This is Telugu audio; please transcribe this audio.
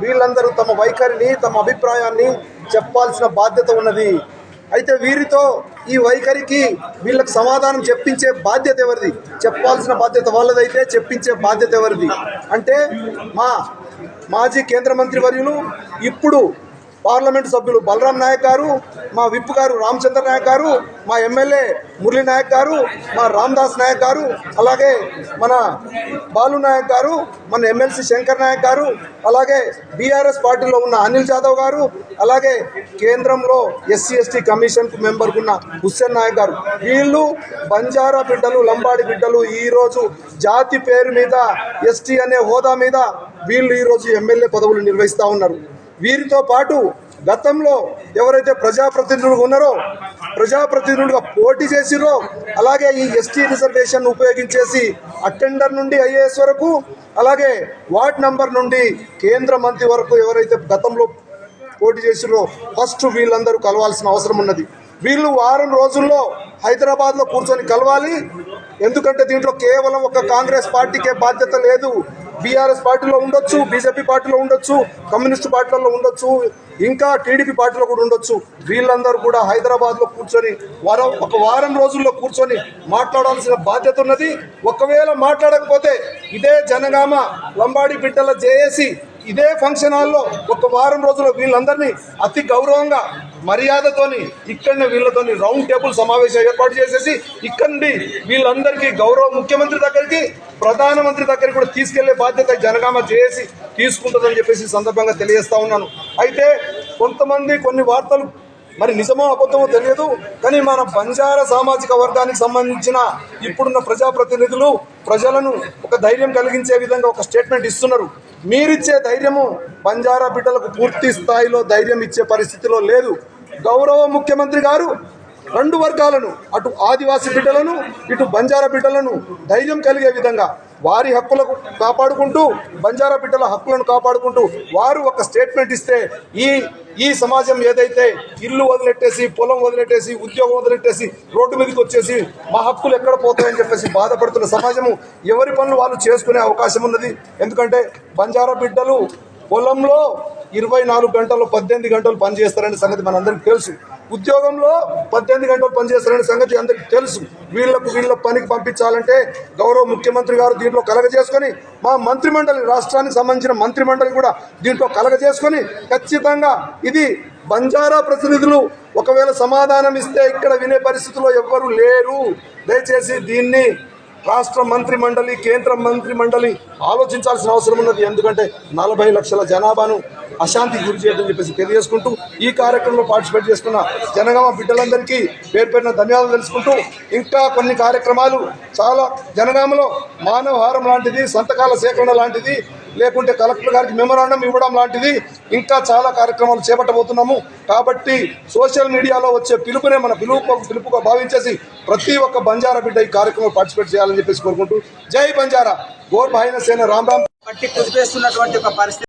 వీళ్ళందరూ తమ వైఖరిని తమ అభిప్రాయాన్ని చెప్పాల్సిన బాధ్యత ఉన్నది. అయితే వీరితో ఈ వైఖరికి వీళ్ళకి సమాధానం చెప్పించే బాధ్యత ఎవరిది? చెప్పాల్సిన బాధ్యత వాళ్ళదైతే చెప్పించే బాధ్యత ఎవరిది? అంటే మా మాజీ కేంద్ర మంత్రి వర్యులు ఇప్పుడు పార్లమెంటు సభ్యులు బలరాం నాయక్ గారు మా విప్ గారు రామచంద్ర నాయక్ గారు మా ఎమ్మెల్యే మురళీ నాయక్ గారు మా రామ్దాస్ నాయక్ గారు అలాగే మన బాలు నాయక్ గారు మన ఎమ్మెల్సీ శంకర్ నాయక్ గారు అలాగే బీఆర్ఎస్ పార్టీలో ఉన్న అనిల్ జాదవ్ గారు అలాగే కేంద్రంలో ఎస్సీ ఎస్టీ కమిషన్ మెంబర్కు ఉన్న హుస్సేన్ నాయక్ గారు. వీళ్ళు బంజారా బిడ్డలు లంబాడి బిడ్డలు ఈరోజు జాతి పేరు మీద ఎస్టీ అనే హోదా మీద వీళ్ళు ఈరోజు ఎమ్మెల్యే పదవులు నిర్వహిస్తూ ఉన్నారు. వీరితో పాటు గతంలో ఎవరైతే ప్రజాప్రతినిధులు ఉన్నారో ప్రజాప్రతినిధులుగా పోటీ చేసిరో అలాగే ఈ ఎస్టీ రిజర్వేషన్ ఉపయోగించేసి అటెండర్ నుండి ఐఏఎస్ వరకు అలాగే వార్డ్ నంబర్ నుండి కేంద్ర మంత్రి వరకు ఎవరైతే గతంలో పోటీ చేసిరో ఫస్ట్ వీళ్ళందరూ కలవాల్సిన అవసరం ఉన్నది. వీళ్ళు వారం రోజుల్లో హైదరాబాద్లో కూర్చొని కలవాలి. ఎందుకంటే దీంట్లో కేవలం ఒక కాంగ్రెస్ పార్టీకే బాధ్యత లేదు. బీఆర్ఎస్ పార్టీలో ఉండొచ్చు బీజేపీ పార్టీలో ఉండొచ్చు కమ్యూనిస్ట్ పార్టీలలో ఉండొచ్చు ఇంకా టీడీపీ పార్టీలో కూడా ఉండొచ్చు. వీళ్ళందరూ కూడా హైదరాబాద్లో కూర్చొని వారం ఒక వారం రోజుల్లో కూర్చొని మాట్లాడాల్సిన బాధ్యత ఉన్నది. ఒకవేళ మాట్లాడకపోతే ఇదే జనగామ లంబాడి బిడ్డల జేఏసి ఇదే ఫంక్షన్ హాల్లో ఒక వారం రోజుల్లో వీళ్ళందరినీ అతి గౌరవంగా మర్యాదతోని ఇక్కడనే వీళ్ళతోని రౌండ్ టేబుల్ సమావేశం ఏర్పాటు చేసేసి ఇక్కడి వీళ్ళందరికీ గౌరవ ముఖ్యమంత్రి దగ్గరికి ప్రధానమంత్రి దగ్గరికి కూడా తీసుకెళ్ళే బాధ్యత జనగామ చేసి తీసుకుంటుందని చెప్పేసి సందర్భంగా తెలియజేస్తా ఉన్నాను. అయితే కొంతమంది కొన్ని వార్తలు మరి నిజమో అబద్ధమో తెలియదు కానీ మన బంజారా సామాజిక వర్గానికి సంబంధించిన ఇప్పుడున్న ప్రజాప్రతినిధులు ప్రజలను ఒక ధైర్యం కలిగించే విధంగా ఒక స్టేట్మెంట్ ఇస్తున్నారు. మీరిచ్చే ధైర్యము బంజారా బిడ్డలకు పూర్తి స్థాయిలో ధైర్యం ఇచ్చే పరిస్థితిలో లేదు. గౌరవ ముఖ్యమంత్రి గారు రెండు వర్గాలను అటు ఆదివాసీ బిడ్డలను ఇటు బంజారా బిడ్డలను ధైర్యం కలిగే విధంగా వారి హక్కులకు కాపాడుకుంటూ బంజారా బిడ్డల హక్కులను కాపాడుకుంటూ వారు ఒక స్టేట్మెంట్ ఇస్తే ఈ ఈ సమాజం ఏదైతే ఇల్లు వదిలెట్టేసి పొలం వదిలెట్టేసి ఉద్యోగం వదిలెట్టేసి రోడ్డు మీదకి వచ్చేసి మా హక్కులు ఎక్కడ పోతాయని చెప్పేసి బాధపడుతున్న సమాజము ఎవరి పనులు వాళ్ళు చేసుకునే అవకాశం ఉన్నది. ఎందుకంటే బంజారా బిడ్డలు పొలంలో ఇరవై నాలుగు గంటలు పద్దెనిమిది గంటలు పనిచేస్తారనే సంగతి మనందరికీ తెలుసు. ఉద్యోగంలో పద్దెనిమిది గంటలు పనిచేస్తారనే సంగతి అందరికీ తెలుసు. వీళ్ళకు వీళ్ళ పనికి పంపించాలంటే గౌరవ ముఖ్యమంత్రి గారు దీంట్లో కలగజేసుకొని మా మంత్రిమండలి రాష్ట్రానికి సంబంధించిన మంత్రిమండలి కూడా దీంట్లో కలగజేసుకొని ఖచ్చితంగా ఇది బంజారా ప్రతినిధులు ఒకవేళ సమాధానం ఇస్తే ఇక్కడ వినే పరిస్థితిలో ఎవ్వరూ లేరు. దయచేసి దీన్ని రాష్ట్ర మంత్రి మండలి కేంద్ర మంత్రి మండలి ఆలోచించాల్సిన అవసరం ఉన్నది. ఎందుకంటే నలభై లక్షల జనాభాను అశాంతికి గురి చేయదని చెప్పేసి తెలియజేసుకుంటూ ఈ కార్యక్రమంలో పార్టిసిపేట్ చేసుకున్న జనగామ బిడ్డలందరికీ పేరు పేరున ధన్యవాదాలు తెలుసుకుంటూ ఇంకా కొన్ని కార్యక్రమాలు చాలా జనగామలో మానవహారం లాంటిది సంతకాల సేకరణ లాంటిది లేకుంటే కలెక్టర్ గారికి మెమోరాండం ఇవ్వడం లాంటిది ఇంకా చాలా కార్యక్రమాలు చేపట్టబోతున్నాము. కాబట్టి సోషల్ మీడియాలో వచ్చే పిలుపునే మన పిలుపు పిలుపుగా భావించేసి ప్రతి ఒక్క బంజారా బిడ్డ ఈ కార్యక్రమంలో పార్టిసిపేట్ చేయాలని చెప్పేసి కోరుకుంటూ జై బంజారా. గోర్ భాయిన సేన రామ్ రామ్. పట్టి కుదిపేస్తున్నటువంటి ఒక పరిస్థితి